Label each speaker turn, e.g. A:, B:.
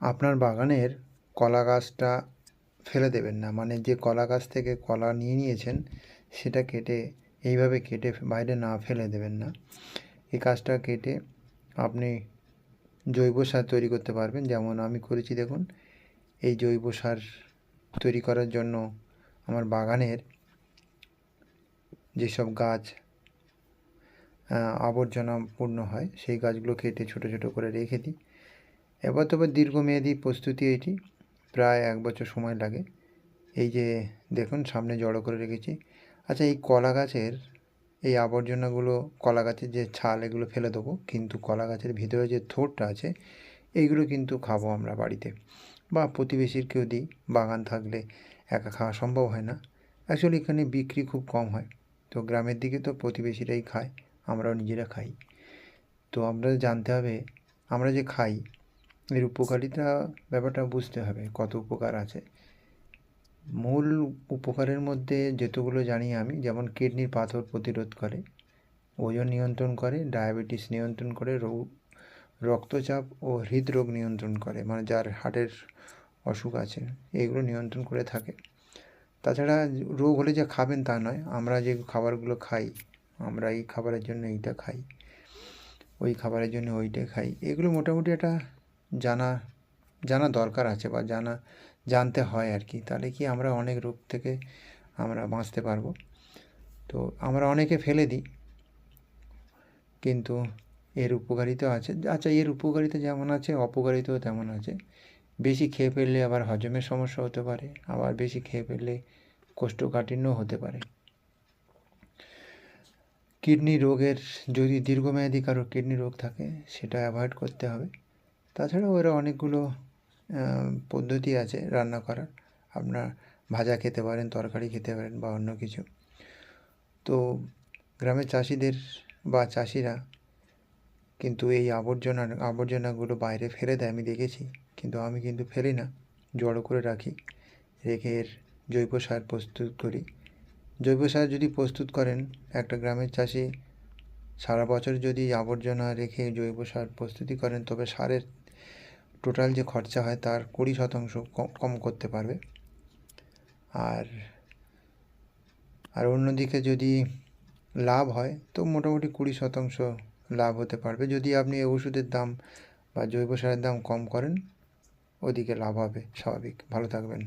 A: আপনার বাগানের কলা গাছটা ফেলে দেবেন না। মানে যে কলা গাছ থেকে কলা নিয়ে নিয়েছেন, সেটা কেটে এইভাবে কেটে বাইরে না ফেলে দেবেন না। এই গাছটা কেটে আপনি জৈব সার তৈরি করতে পারবেন। যেমন আমি করেছি দেখুন, এই জৈব সার তৈরি করার জন্য আমার বাগানের যেসব গাছ আবর্জনাপূর্ণ হয়, সেই গাছগুলো কেটে ছোটো ছোটো করে রেখে দিই। এবার তবে দীর্ঘমেয়াদী প্রস্তুতি এটি। প্রায় এক বছর সময় লাগে। এই যে দেখুন, সামনে জড়ো করে রেখেছি। আচ্ছা এই কলা গাছের, এই আবর্জনাগুলো, কলা গাছের যে ছাল, এগুলো ফেলে দেবো। কিন্তু কলা গাছের ভিতরে যে থোটটা আছে, এইগুলো কিন্তু খাব আমরা বাড়িতে। বা প্রতিবেশীর কেউ দিই, বাগান থাকলে একা খাওয়া সম্ভব হয় না। অ্যাকচুয়ালি এখানে বিক্রি খুব কম হয়। তো গ্রামের দিকে তো প্রতিবেশীরাই খায়, আমরাও নিজেরা খাই। তো আমরা জানতে হবে, আমরা যে খাই এর উপকারিতা ব্যাপারটা বুঝতে হবে, কত উপকার আছে। মূল উপকারের মধ্যে যতগুলো জানি আমি, যেমন কিডনির পাথর প্রতিরোধ করে, ওজন নিয়ন্ত্রণ করে, ডায়াবেটিস নিয়ন্ত্রণ করে, রোগ, রক্তচাপ ও হৃদরোগ নিয়ন্ত্রণ করে মানে যার হার্টের অসুখ আছে এইগুলো নিয়ন্ত্রণ করে থাকে। তাছাড়া রোগ হলে যে খাবেন তা নয়, আমরা যে খাবারগুলো খাই, আমরা এই খাবারের জন্য এইটা খাই, ওই খাবারের জন্য ওইটা খাই, এগুলো মোটামুটি একটা জানা জানা দরকার আছে বা জানা, জানতে হয় আর কি। তাহলে কি আমরা অনেক রোগ থেকে আমরা বাঁচতে পারব? তো আমরা অনেকে ফেলে দিই, কিন্তু এর উপকারিতা আছে। আচ্ছা এর উপকারিতা যেমন আছে, অপকারিতাও তেমন আছে। বেশি খেয়ে ফেললে আবার হজমের সমস্যা হতে পারে, আবার বেশি খেয়ে ফেললে কোষ্ঠকাঠিন্য হতে পারে। কিডনি রোগের, যদি দীর্ঘমেয়াদী কারও কিডনি রোগ থাকে, সেটা অ্যাভয়েড করতে হবে। তাছাড়াও এরা অনেকগুলো পদ্ধতি আছে রান্না করার। আপনার ভাজা খেতে পারেন, তরকারি খেতে পারেন বা অন্য কিছু। তো গ্রামের চাষিদের বা চাষিরা কিন্তু এই আবর্জনা, আবর্জনাগুলো বাইরে ফেলে দেয়, আমি দেখেছি। কিন্তু আমি কিন্তু ফেলি না, জড়ো করে রাখি। রেখে এর জৈব সার প্রস্তুত করি। জৈব সার যদি প্রস্তুত করেন, একটা গ্রামের চাষি সারা বছর যদি আবর্জনা রেখে জৈব সার প্রস্তুতি করেন, তবে সারের টোটাল যে খরচা হয় তার কুড়ি শতাংশ কম করতে পারবে। আর আর অন্যদিকে যদি লাভ হয়, তো মোটামুটি কুড়ি শতাংশ লাভ হতে পারবে। যদি আপনি ওষুধের দাম বা জৈব সারের দাম কম করেন, ওদিকে লাভ হবে, স্বাভাবিক। ভালো থাকবেন।